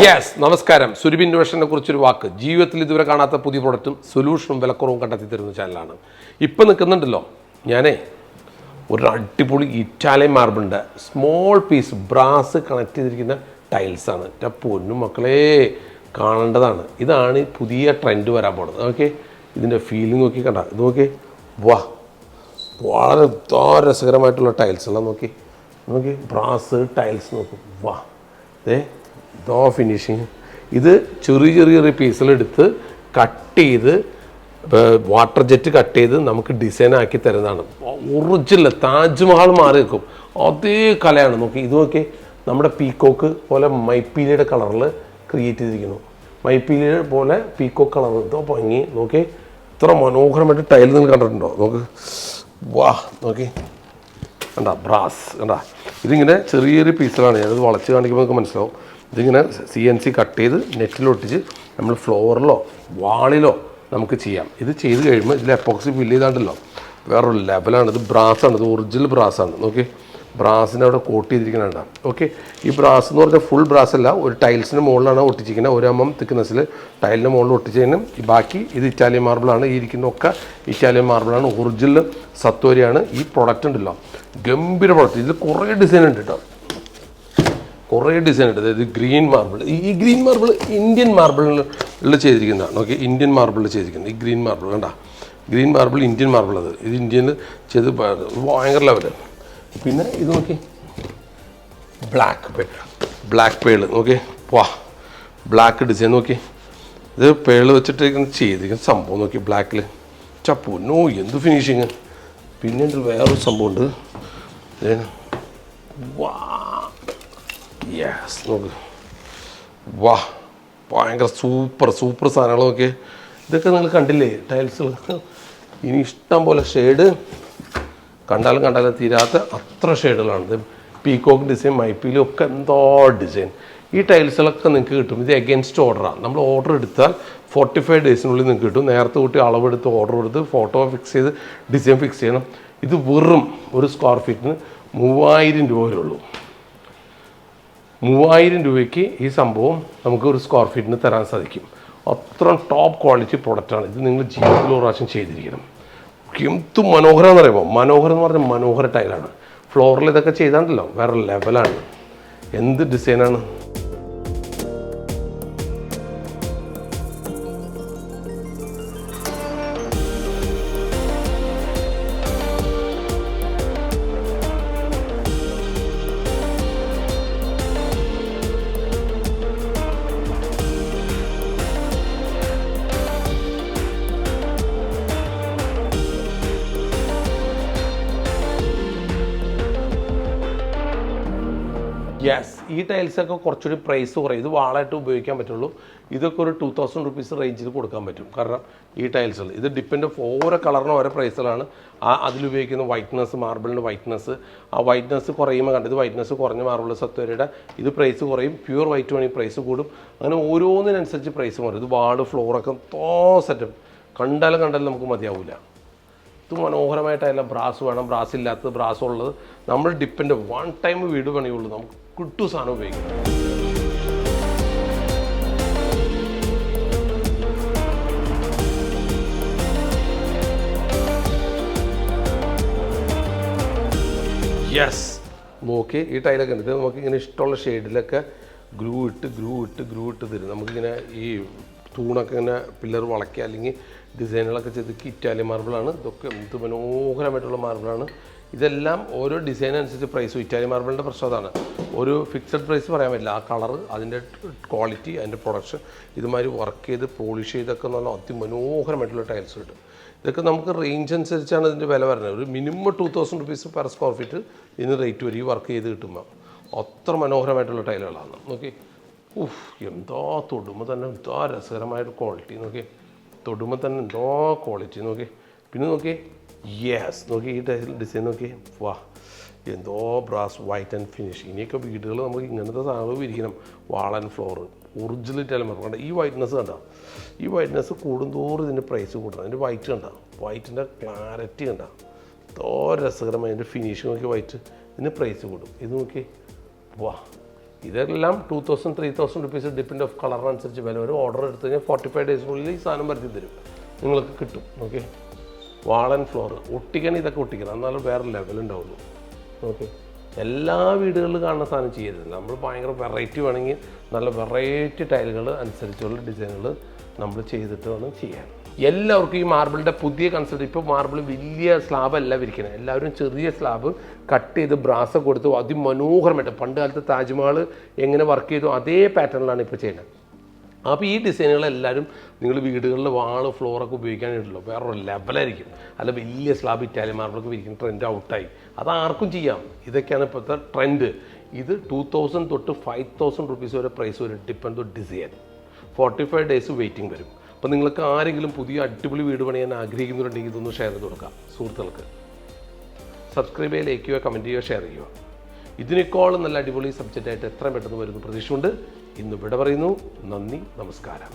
Yes നമസ്കാരം. സുരുബി ഇന്നോവേഷനെ കുറിച്ചൊരു വാക്ക്. ജീവിതത്തിൽ ഇതുവരെ കാണാത്ത പുതിയ പ്രൊഡക്റ്റും സൊല്യൂഷനും വിലക്കുറവും കണ്ടെത്തി തരുന്ന ചാനലാണ് ഇപ്പം നിൽക്കുന്നുണ്ടല്ലോ. ഞാനേ ഒരു അടിപൊളി ഇറ്റാലിയൻ മാർബിളിന്റെ സ്മോൾ പീസ് ബ്രാസ് കണക്ട് ചെയ്തിരിക്കുന്ന ടൈൽസാണ് എന്റെ പൊന്നും മക്കളെ കാണേണ്ടതാണ്. ഇതാണ് പുതിയ ട്രെൻഡ് വരാൻ പോണത്. ഓക്കെ ഇതിന്റെ ഫീലിംഗ് നോക്കി കണ്ട. ഇത് നോക്കി വാ. വളരെ രസകരമായിട്ടുള്ള ടൈൽസ് എല്ലാം നോക്കി നോക്കി ബ്രാസ് ടൈൽസ് നോക്കും. വാ. ദേ ഫിനിഷിങ് ഇത് ചെറിയ ചെറിയ ചെറിയ പീസിലെടുത്ത് കട്ട് ചെയ്ത് വാട്ടർ ജെറ്റ് കട്ട് ചെയ്ത് നമുക്ക് ഡിസൈൻ ആക്കി തരുന്നതാണ്. ഒറിജിനൽ താജ്മഹൽ മാറി നിൽക്കും. അതേ കലയാണ്. നോക്കി ഇത് നമ്മുടെ പീക്കോക്ക് പോലെ മൈപ്പീലിയുടെ കളറിൽ ക്രിയേറ്റ് ചെയ്തിരിക്കുന്നു. മൈപ്പീലിയുടെ പോലെ പീക്കോക്ക് കളർ എന്തോ ഭംഗി. നോക്കി. ഇത്ര മനോഹരമായിട്ട് ടൈൽ നിങ്ങൾ കണ്ടിട്ടുണ്ടോ? നോക്ക്. വാ നോക്കി. കണ്ട ബ്രാസ് കണ്ട. ഇതിങ്ങനെ ചെറിയ ചെറിയ പീസുകളാണ് ഞാനത് വളച്ച് കാണിക്കുമ്പോൾ നമുക്ക് മനസ്സിലാവും. ഇതിങ്ങനെ സി എൻ സി കട്ട് ചെയ്ത് നെറ്റിലൊട്ടിച്ച് നമ്മൾ ഫ്ലോറിലോ വാളിലോ നമുക്ക് ചെയ്യാം. ഇത് ചെയ്ത് കഴിയുമ്പോൾ ഇതിൽ എപ്പോക്സി ഫില്ല് ചെയ്താണ്ടല്ലോ. വേറൊരു ലെവലാണ് ഇത് ബ്രാസാണ് ഇത് ഒറിജിനൽ ബ്രാസാണ് നോക്കി ബ്രാസിന്റെ അവിടെ കോട്ട് ചെയ്തിരിക്കുന്നുണ്ട് ഓക്കെ. ഈ ബ്രാസ് എന്ന് പറഞ്ഞാൽ ഫുൾ ബ്രാസ് അല്ല. ഒരു ടൈൽസിന് മുകളിലാണ് ഒട്ടിച്ചിരിക്കുന്നത് ഒരു തിക്കുന്നസിൽ ടൈലിന് മുകളിൽ ഒട്ടിച്ചതിനും ബാക്കി ഇത് ഇറ്റാലിയൻ മാർബിളാണ് ഈ ഇരിക്കുന്നതൊക്കെ ഇറ്റാലിയൻ മാർബിളാണ് ഒറിജിനൽ സത്വരിയാണ്. ഈ പ്രൊഡക്റ്റ് ഉണ്ടല്ലോ. ഗംഭീര പ്രൊഡക്റ്റ് ഇതിൽ കുറേ ഡിസൈൻ ഉണ്ട് കേട്ടോ കുറേ ഡിസൈൻ ഉണ്ട്. അതായത് ഗ്രീൻ മാർബിൾ ഈ ഗ്രീൻ മാർബിൾ ഇന്ത്യൻ മാർബിളിൽ ചെയ്തിരിക്കുന്നതാണ്. ഓക്കെ ഇന്ത്യൻ മാർബിളിൽ ചെയ്തിരിക്കുന്നത്. ഈ ഗ്രീൻ മാർബിൾ കണ്ട? ഗ്രീൻ മാർബിൾ ഇന്ത്യൻ മാർബിൾ അത്. ഇത് ഇന്ത്യയിൽ ചെയ്ത് ഭയങ്കര ലെവലാണ് പിന്നെ ഇത് നോക്കി. ബ്ലാക്ക് പേൾ ബ്ലാക്ക് പേൾ നോക്കി. വാ. ബ്ലാക്ക് ഡിസൈൻ നോക്കി. ഇത് പേൾ വെച്ചിട്ട് ചെയ്തിരിക്കുന്ന സംഭവം നോക്കി ബ്ലാക്കിൽ ചപ്പു. നോ എന്ത് ഫിനിഷിങ് പിന്നെ വേറൊരു സംഭവം ഉണ്ട്. വാ. യെസ് നോക്ക് വാ ഭയങ്കര സൂപ്പർ സൂപ്പർ സാധനങ്ങളൊക്കെ ഇതൊക്കെ നിങ്ങൾ കണ്ടില്ലേ ടൈൽസ് ഇനി ഇഷ്ടം പോലെ ഷെയ്ഡ് കണ്ടാലും കണ്ടാലും തീരാത്ത അത്ര ഷെയ്ഡുകളാണ് ഇത് പീകോക്ക് ഡിസൈൻ മൈപ്പിലും ഒക്കെ എന്തോ ഡിസൈൻ ഈ ടൈൽസുകളൊക്കെ നിങ്ങൾക്ക് കിട്ടും. ഇത് എഗൻസ്റ്റ് ഓർഡറാണ് നമ്മൾ ഓർഡർ എടുത്താൽ ഫോർട്ടി ഫൈവ് ഡേയ്സിനുള്ളിൽ നിങ്ങൾക്ക് കിട്ടും. നേരത്തെ കൂട്ടി അളവെടുത്ത് ഓർഡർ കൊടുത്ത് ഫോട്ടോ ഫിക്സ് ചെയ്ത് ഡിസൈൻ ഫിക്സ് ചെയ്യണം. ഇത് വെറും ഒരു സ്ക്വയർ ഫീറ്റിന് മൂവായിരം രൂപ വരെയുള്ളൂ മൂവായിരം രൂപയ്ക്ക് ഈ സംഭവം നമുക്ക് ഒരു സ്ക്വയർ ഫീറ്റിന് തരാൻ സാധിക്കും. അത്ര ടോപ്പ് ക്വാളിറ്റി പ്രൊഡക്റ്റാണ് ഇത് നിങ്ങൾ ജീവിതത്തിൽ ഒരു പ്രാവശ്യം ചെയ്തിരിക്കണം. എന്ത് മനോഹരം എന്ന് പറയുമ്പോൾ മനോഹരം എന്ന് പറഞ്ഞാൽ മനോഹര ടൈലാണ് ഫ്ലോറിൽ ഇതൊക്കെ ചെയ്താണ്ടല്ലോ. വേറെ ലെവലാണ് എന്ത് ഡിസൈനാണ് ഈ ടൈൽസൊക്കെ കുറച്ചുകൂടി പ്രൈസ് കുറയും. ഇത് വാളായിട്ട് ഉപയോഗിക്കാൻ പറ്റുള്ളൂ. ഇതൊക്കെ ഒരു ടു തൗസൻഡ് റുപ്പീസ് റേഞ്ചിൽ കൊടുക്കാൻ പറ്റും. കാരണം ഈ ടൈൽസുകൾ ഇത് ഡിപ്പെൻഡ് ഓരോ കളറിനും ഓരോ പ്രൈസുകളാണ് ആ അതിലുപയോഗിക്കുന്ന വൈറ്റ്നസ് മാർബിളിന്റെ വൈറ്റ്നസ് ആ വൈറ്റ്നസ് കുറയുമ്പോൾ കണ്ടത് വൈറ്റ്നസ് കുറഞ്ഞ മാർബിൾ സത്വരയുടെ ഇത് പ്രൈസ് കുറയും. പ്യൂർ വൈറ്റ് വേണമെങ്കിൽ പ്രൈസ് കൂടും. അങ്ങനെ ഓരോന്നിനനുസരിച്ച് പ്രൈസ് കുറയും. ഇത് വാൾ ഫ്ലോറൊക്കെ തോ സെറ്റപ്പ് കണ്ടാലും കണ്ടാലും നമുക്ക് മതിയാവില്ല ഇത് മനോഹരമായിട്ടല്ല ബ്രാസ് വേണം ബ്രാസ് ഇല്ലാത്തത് ബ്രാസ് ഉള്ളത്. നമ്മൾ ഡിപ്പെൻഡ് വൺ ടൈം വീട് പണിയുള്ളൂ നമുക്ക് കിട്ടു സാധനം ഉപയോഗിക്കണം യെസ് നോക്കി ഈ ടൈലൊക്കെ ഉണ്ട്. ഇത് നമുക്ക് ഇങ്ങനെ ഇഷ്ടമുള്ള ഷെയ്ഡിലൊക്കെ ഗ്രൂ ഇട്ട് ഗ്രൂ ഇട്ട് ഗ്രൂ ഇട്ട് തരും. നമുക്കിങ്ങനെ ഈ തൂണൊക്കെ ഇങ്ങനെ പില്ലർ വളയ്ക്കുക അല്ലെങ്കിൽ ഡിസൈനുകളൊക്കെ ചെയ്ത് ഇറ്റാലിയൻ മാർബിളാണ്. ഇതൊക്കെ എന്ത് മനോഹരമായിട്ടുള്ള മാർബിളാണ്. ഇതെല്ലാം ഓരോ ഡിസൈൻ അനുസരിച്ച് പ്രൈസ് ഇറ്റാലിയൻ മാർബിളിന്റെ പ്രശ്നം അതാണ്. ഒരു ഫിക്സഡ് പ്രൈസ് പറയാൻ പറ്റില്ല. ആ കളർ അതിന്റെ ക്വാളിറ്റി അതിന്റെ പ്രൊഡക്ഷൻ ഇതുമാതിരി വർക്ക് ചെയ്ത് പോളിഷ് ചെയ്തൊക്കെ നല്ല അതിമനോഹരമായിട്ടുള്ള ടൈൽസ് കിട്ടും. ഇതൊക്കെ നമുക്ക് റേഞ്ച് അനുസരിച്ചാണ് ഇതിന്റെ വില വരുന്നത്. ഒരു minimum two thousand rupees per square feet ഇതിന് റേറ്റ് വരും ഈ വർക്ക് ചെയ്ത് കിട്ടുമ്പോൾ അത്ര മനോഹരമായിട്ടുള്ള ടൈലുകളാണ് നോക്കി ഉഫ് എന്തോ തൊടുമ്പോൾ തന്നെ എന്തോ രസകരമായൊരു ക്വാളിറ്റി നോക്കി തൊടുമ്പോൾ തന്നെ എന്തോ ക്വാളിറ്റി നോക്കി പിന്നെ നോക്കി യെസ് നോക്കി ഈ ഡിസൈൻ നോക്കി വാ എന്തോ ബ്രാസ് വൈറ്റ് ആൻഡ് ഫിനിഷ് ഇനിയൊക്കെ വീടുകൾ നമുക്ക് ഇങ്ങനത്തെ സാധനങ്ങൾ ഇരിക്കണം വാൾ ആൻഡ് ഫ്ലോർ ഒറിജിനൽ ടെലമർ കണ്ട ഈ വൈറ്റ്നസ് കണ്ട? ഈ വൈറ്റ്നസ് കൂടുന്തോറും ഇതിന്റെ പ്രൈസ് കൂട്ടണം അതിന്റെ വൈറ്റ് കണ്ട? വൈറ്റിന്റെ ക്ലാരിറ്റി കണ്ട? എന്തോ രസകരമായി അതിന്റെ ഫിനിഷ് നോക്കി വൈറ്റ് ഇതിന് പ്രൈസ് കൂടും. ഇത് നോക്കി വാ ഇതെല്ലാം two thousand three thousand rupees depend of കളറിനനുസരിച്ച് വില വരും. ഓർഡർ എടുത്തു കഴിഞ്ഞാൽ ഫോർട്ടി ഫൈവ് ഡേയ്സിനുള്ളിൽ ഈ സാധനം വരുത്തി തരും. നിങ്ങൾക്ക് കിട്ടും. ഓക്കെ വാളൻ ഫ്ലോർ ഒട്ടിക്കണം ഇതൊക്കെ ഒട്ടിക്കണം. എന്നാലും വേറെ ലെവൽ ഉണ്ടാവുള്ളൂ. ഓക്കെ എല്ലാ വീടുകളിലും കാണുന്ന സാധനം ചെയ്യരുത്. നമ്മൾ ഭയങ്കര വെറൈറ്റി വേണമെങ്കിൽ നല്ല വെറൈറ്റി ടൈലുകൾ അനുസരിച്ചുള്ള ഡിസൈനുകൾ നമ്മൾ ചെയ്തിട്ട് വേണം ചെയ്യാൻ. എല്ലാവർക്കും ഈ മാർബിളിന്റെ പുതിയ കൺസെപ്റ്റ് ഇപ്പോൾ മാർബിൾ വലിയ സ്ലാബ് അല്ല വിരിക്കുന്നത് എല്ലാവരും ചെറിയ സ്ലാബ് കട്ട് ചെയ്ത് ബ്രാസ് കൊടുത്ത് അതിമനോഹരമായിട്ട്. പണ്ട് കാലത്ത് താജ്മഹൽ എങ്ങനെ വർക്ക് ചെയ്തു അതേ പാറ്റേണിലാണ് ഇപ്പോൾ ചെയ്യുന്നത്. അപ്പോൾ ഈ ഡിസൈനുകൾ എല്ലാവരും നിങ്ങൾ വീടുകളിൽ വാൾ ഫ്ലോറൊക്കെ ഉപയോഗിക്കാനായിട്ടുള്ളൂ വേറൊരു ലെവലായിരിക്കും അല്ല വലിയ സ്ലാബ് ഇറ്റാലിയൻ മാർബിളൊക്കെ വിരിക്കുന്ന ട്രെൻഡ് ഔട്ടായി അത് ആർക്കും ചെയ്യാം. ഇതൊക്കെയാണ് ഇപ്പോഴത്തെ ട്രെൻഡ് ഇത് ടു തൗസൻഡ് തൊട്ട് ഫൈവ് തൗസൻഡ് റുപ്പീസ് വരെ പ്രൈസ് വരും. Depend design forty five days waiting വരും. അപ്പോൾ നിങ്ങൾക്ക് ആരെങ്കിലും പുതിയ അടിപൊളി വീട് പണിയാൻ ആഗ്രഹിക്കുന്നുണ്ടെങ്കിൽ ഇതൊന്ന് ഷെയർ ചെയ്ത് കൊടുക്കാം സുഹൃത്തുക്കൾക്ക്. സബ്സ്ക്രൈബ് ചെയ്യുക ലൈക്ക് ചെയ്യുക കമന്റ് ചെയ്യുക ഷെയർ ചെയ്യുക. ഇതിനേക്കാളും നല്ല അടിപൊളി സബ്ജക്റ്റായിട്ട് എത്രയും പെട്ടെന്ന് വരുന്നു പ്രതീക്ഷയുണ്ട്. ഇന്ന് വിട പറയുന്നു നന്ദി നമസ്കാരം.